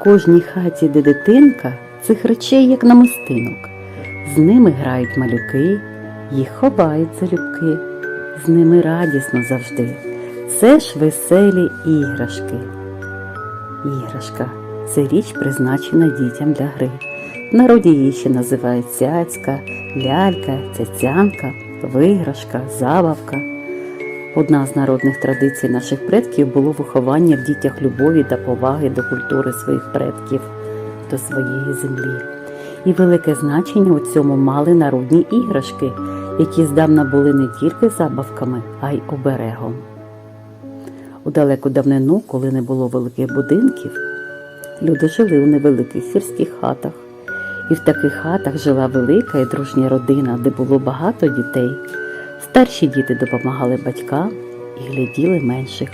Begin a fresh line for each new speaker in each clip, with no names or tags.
кожній хаті, де дитинка, цих речей як намистинок. З ними грають малюки, їх ховають залюбки, з ними радісно завжди. Це ж веселі іграшки. Іграшка це річ призначена дітям для гри. В народі її ще називають цяцька, лялька, цяцянка, виграшка, забавка. Одна з народних традицій наших предків було виховання в дітях любові та поваги до культури своїх предків, до своєї землі. І велике значення у цьому мали народні іграшки, які здавна були не тільки забавками, а й оберегом. У далеку давнину, коли не було великих будинків, люди жили у невеликих сільських хатах. І в таких хатах жила велика і дружня родина, де було багато дітей. Старші діти допомагали батькам і гляділи менших.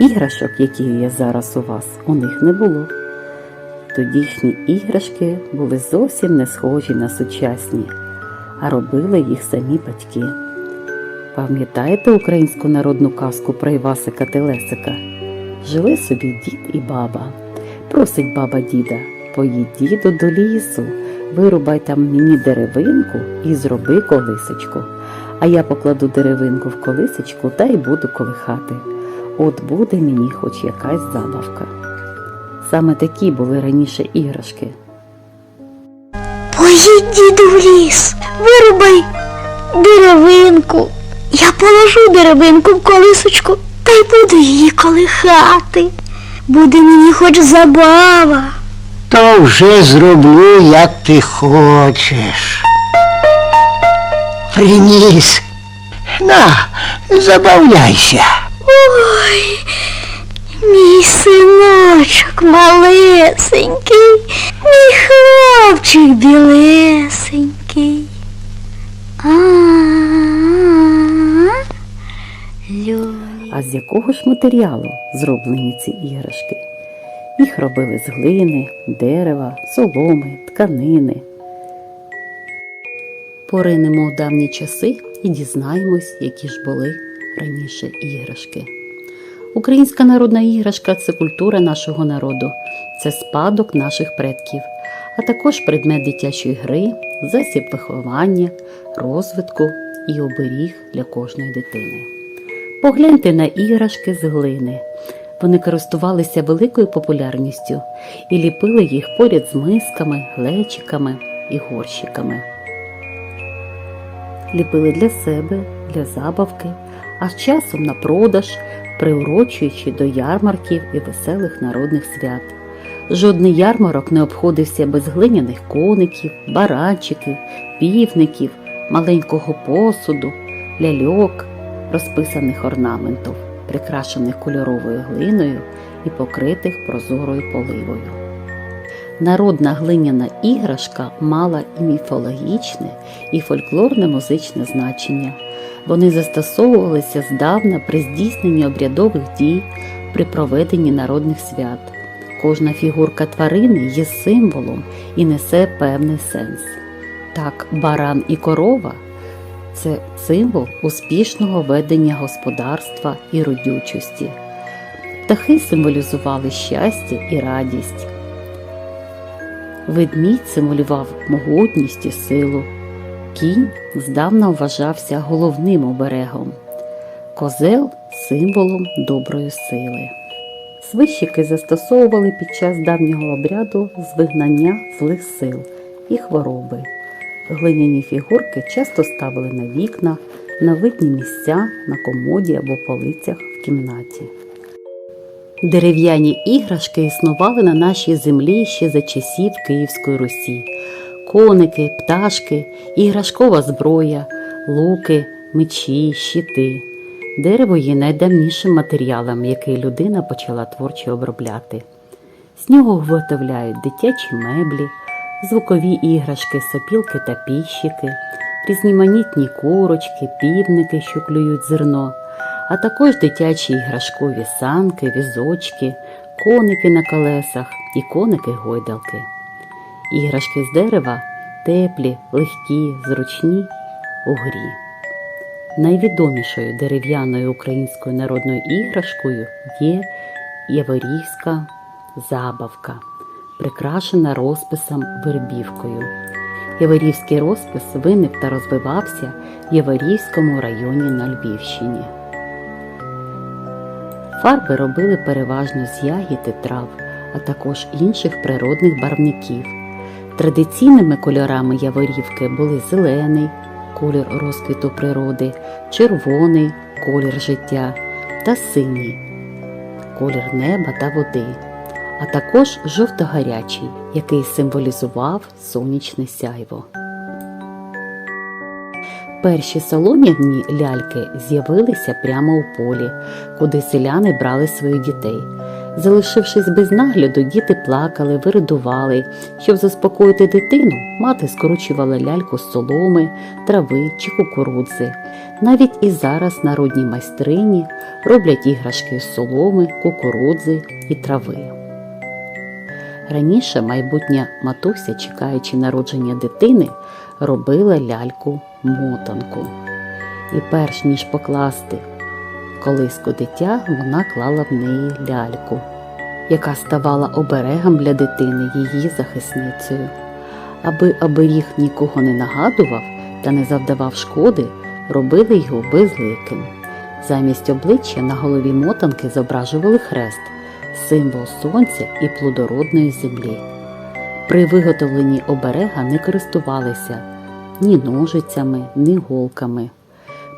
Іграшок, які є зараз у вас, у них не було. Тодішні іграшки були зовсім не схожі на сучасні, а робили їх самі батьки. Пам'ятаєте українську народну казку про Івасика Телесика? Жили собі дід і баба. Просить баба діда, поїдь діду до лісу, вирубай там мені деревинку і зроби колисочку. А я покладу деревинку в колисочку та й буду колихати. От буде мені хоч якась забавка. Саме такі були раніше іграшки.
Поїдь, діду, в ліс, вирубай деревинку. Я положу деревинку в колисочку та й буду її колихати. Буде мені хоч забава.
То вже зроблю, як ти хочеш. Приніс. На, забавляйся.
Ой, мій синочок малесенький, мій хлопчик білесенький. А.
А з якого ж матеріалу зроблені ці іграшки? Їх робили з глини, дерева, соломи, тканини. Поринемо у давні часи і дізнаємось, які ж були раніше іграшки. Українська народна іграшка це культура нашого народу, це спадок наших предків, а також предмет дитячої гри, засіб виховання, розвитку і оберіг для кожної дитини. Погляньте на іграшки з глини. Вони користувалися великою популярністю і ліпили їх поряд з мисками, глечиками і горщиками. Ліпили для себе, для забавки, а з часом на продаж, приурочуючи до ярмарків і веселих народних свят. Жодний ярмарок не обходився без глиняних коників, баранчиків, півників, маленького посуду, ляльок, розписаних орнаментів, прикрашених кольоровою глиною і покритих прозорою поливою. Народна глиняна іграшка мала і міфологічне, і фольклорне музичне значення. Вони застосовувалися здавна при здійсненні обрядових дій, при проведенні народних свят. Кожна фігурка тварини є символом і несе певний сенс. Так, баран і корова це символ успішного ведення господарства і родючості. Птахи символізували щастя і радість. Ведмідь символював могутність і силу. Кінь здавна вважався головним оберегом, козел символом доброї сили. Свищики застосовували під час давнього обряду з вигнання злих сил і хвороби. Глиняні фігурки часто ставили на вікна, на видні місця, на комоді або полицях в кімнаті. Дерев'яні іграшки існували на нашій землі ще за часів Київської Русі. Коники, пташки, іграшкова зброя, луки, мечі, щити. Дерево є найдавнішим матеріалом, який людина почала творчо обробляти. З нього виготовляють дитячі меблі, звукові іграшки, сопілки та піщики, різноманітні курочки, півники, що клюють зерно, а також дитячі іграшкові санки, візочки, коники на колесах і коники-гойдалки. Іграшки з дерева теплі, легкі, зручні у грі. Найвідомішою дерев'яною українською народною іграшкою є Яворівська забавка, прикрашена розписом вербівкою. Яворівський розпис виник та розвивався в Яворівському районі на Львівщині. Фарби робили переважно з ягід і трав, а також інших природних барвників. Традиційними кольорами яворівки були зелений колір розквіту природи, червоний колір життя та синій колір неба та води, а також жовто-гарячий, який символізував сонячне сяйво. Перші солом'яні ляльки з'явилися прямо у полі, куди селяни брали своїх дітей. Залишившись без нагляду, діти плакали, виридували. Щоб заспокоїти дитину, мати скручувала ляльку з соломи, трави чи кукурудзи. Навіть і зараз народні майстрині роблять іграшки з соломи, кукурудзи і трави. Раніше майбутня матуся, чекаючи народження дитини, робила ляльку мотанку. І перш ніж покласти колиску дитя, вона клала в неї ляльку, яка ставала оберегом для дитини, її захисницею. Аби оберіг нікого не нагадував та не завдавав шкоди, робили його безликим. Замість обличчя на голові мотанки зображували хрест, символ сонця і плодородної землі. При виготовленні оберега не користувалися ні ножицями, ні голками.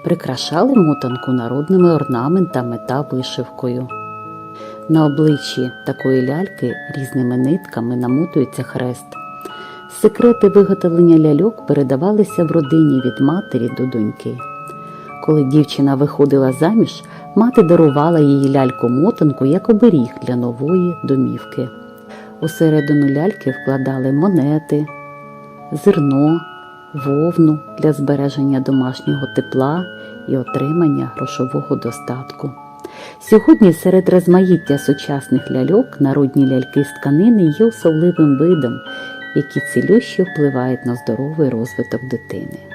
Прикрашали мотанку народними орнаментами та вишивкою. На обличчі такої ляльки різними нитками намотується хрест. Секрети виготовлення ляльок передавалися в родині від матері до доньки. Коли дівчина виходила заміж, мати дарувала їй ляльку-мотанку як оберіг для нової домівки. Усередину ляльки вкладали монети, зерно, вовну для збереження домашнього тепла і отримання грошового достатку. Сьогодні серед розмаїття сучасних ляльок народні ляльки з тканини є особливим видом, які цілюще впливають на здоровий розвиток дитини.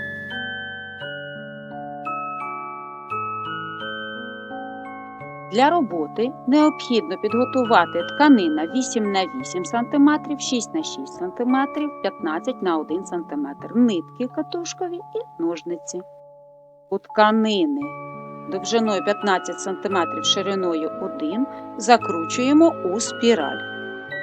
Для роботи необхідно підготувати тканина 8 на 8 см, 6 на 6 см, 15 на 1 см, нитки катушкові і ножниці. У тканини довжиною 15 см, шириною 1 закручуємо у спіраль.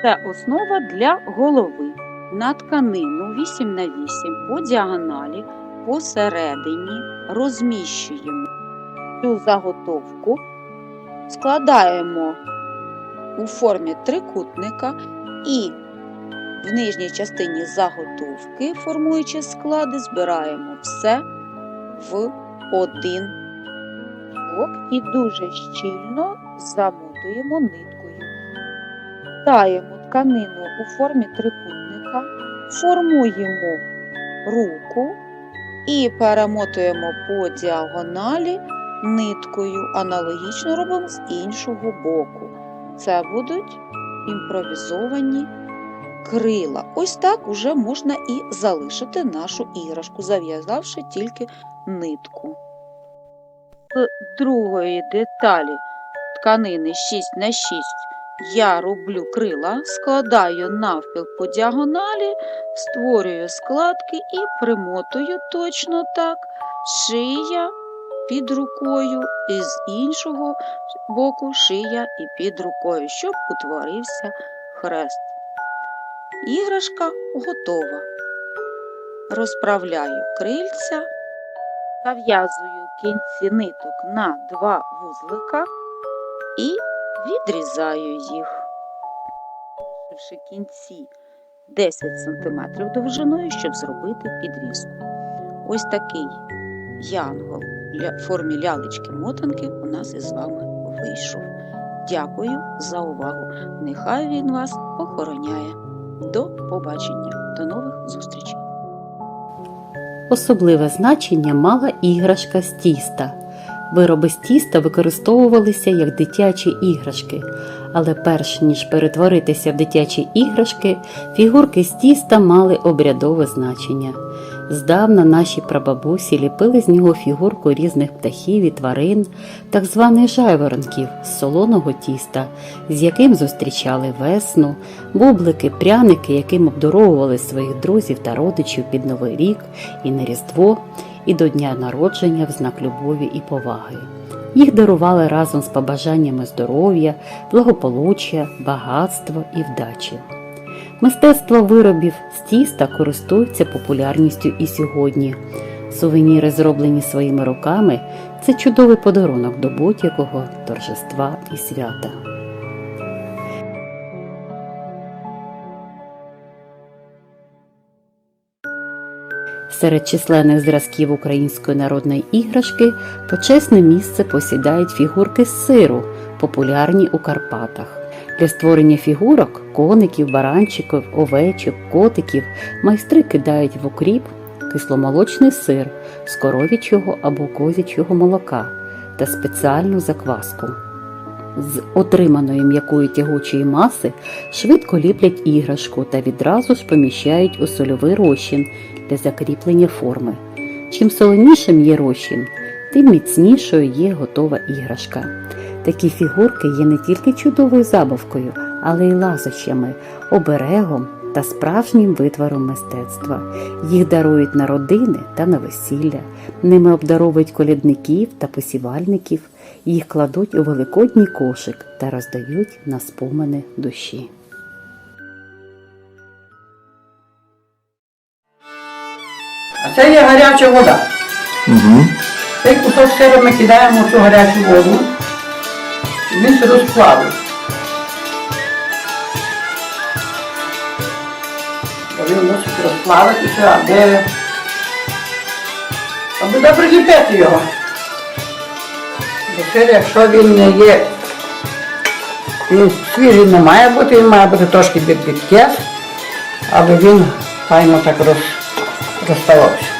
Це основа для голови. На тканину 8 на 8 по діагоналі посередині розміщуємо цю заготовку складаємо у формі трикутника і в нижній частині заготовки, формуючи склади, збираємо все в один блок і дуже щільно замотуємо ниткою. Даємо тканину у формі трикутника, формуємо руку і перемотуємо по діагоналі ниткою. Аналогічно робимо з іншого боку. Це будуть імпровізовані крила. Ось так уже можна і залишити нашу іграшку, зав'язавши тільки нитку. З другої деталі тканини 6 на 6 я роблю крила, складаю навпіл по діагоналі, створюю складки і примотую точно так. Шия під рукою, і з іншого боку шия і під рукою, щоб утворився хрест. Іграшка готова. Розправляю крильця, зав'язую кінці ниток на два вузлика і відрізаю їх. Залишивши кінці 10 см довжиною, щоб зробити підвіску. Ось такий янгол формі лялечки-мотанки у нас із вами вийшов. Дякую за увагу. Нехай він вас охороняє. До побачення, до нових зустрічей.
Особливе значення мала іграшка з тіста. Вироби з тіста використовувалися як дитячі іграшки, але перш ніж перетворитися в дитячі іграшки, фігурки з тіста мали обрядове значення. Здавна наші прабабусі ліпили з нього фігурку різних птахів і тварин, так званих жайворонків з солоного тіста, з яким зустрічали весну, бублики, пряники, яким обдаровували своїх друзів та родичів під Новий рік і на Різдво, і до дня народження в знак любові і поваги. Їх дарували разом з побажаннями здоров'я, благополуччя, багатства і вдачі. Мистецтво виробів з тіста користується популярністю і сьогодні. Сувеніри, зроблені своїми руками, це чудовий подарунок до будь-якого торжества і свята. Серед численних зразків української народної іграшки почесне місце посідають фігурки з сиру, популярні у Карпатах. Для створення фігурок, коників, баранчиків, овечок, котиків майстри кидають в окріп кисломолочний сир з коров'ячого або козячого молока та спеціальну закваску. З отриманої м'якої тягучої маси швидко ліплять іграшку та відразу ж поміщають у сольовий розчин для закріплення форми. Чим солонішим є розчин, тим міцнішою є готова іграшка. Такі фігурки є не тільки чудовою забавкою, але й ласощами, оберегом та справжнім витвором мистецтва. Їх дарують на родини та на весілля, ними обдаровують колядників та посівальників, їх кладуть у великодній кошик та роздають на спомини душі.
А це є гаряча вода.
Угу.
Цей кусок сира ми кидаємо в цю гарячу воду, він се розплавив. Він мусить розплавитися, аби, аби добре ліпити його. Бо сир, якщо він не є, він свіжий не має бути, він має бути трошки бідкес, аби він файно так роз, розставався.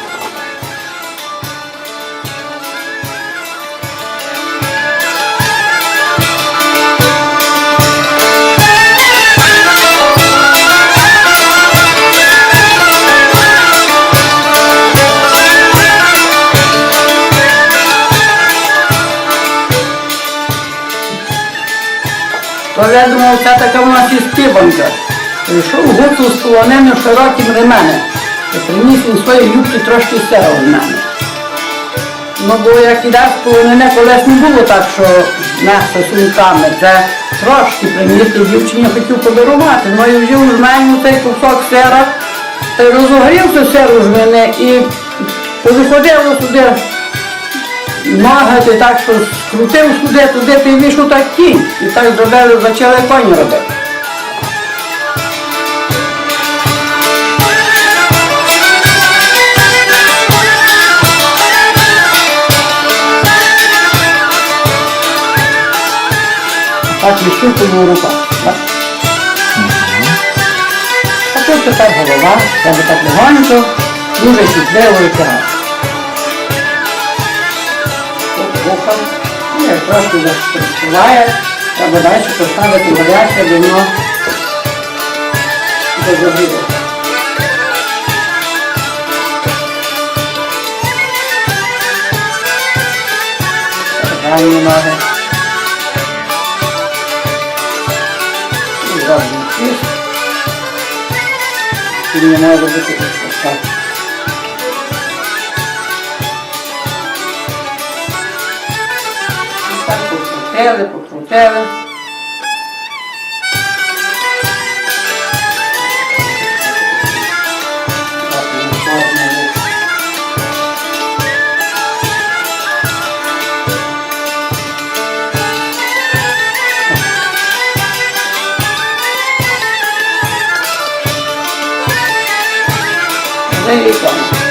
То я думав, це така у нас і стибанка. Прийшов гуцул з полоненим широким ременем. І приніс він свої юбки трошки сера в мене. Ну, бо як іде з полонене, колись не було так, що м'ясо сумками. Це трошки приніс, і дівчині хотів подарувати. Ну і взяв з мене цей кусок сера, та й розогрівся сиру з мене і повиходило сюди Магати так, що скрутив сюди, туди ти вийшов так кінь. І так зробили, почали коні робити. Так відщупую рука. бач? А тут тепер голова, треба так легонько, дуже чутливо і тягати. Тут вуха, ну, як трошки заспіває, треба далі поставити гаряче до нього до загріву. Задні ноги. І задній хвіст. Він не може бути ось так. Покрутили, покрутили. Так, і чорний лук. Вже і ікона.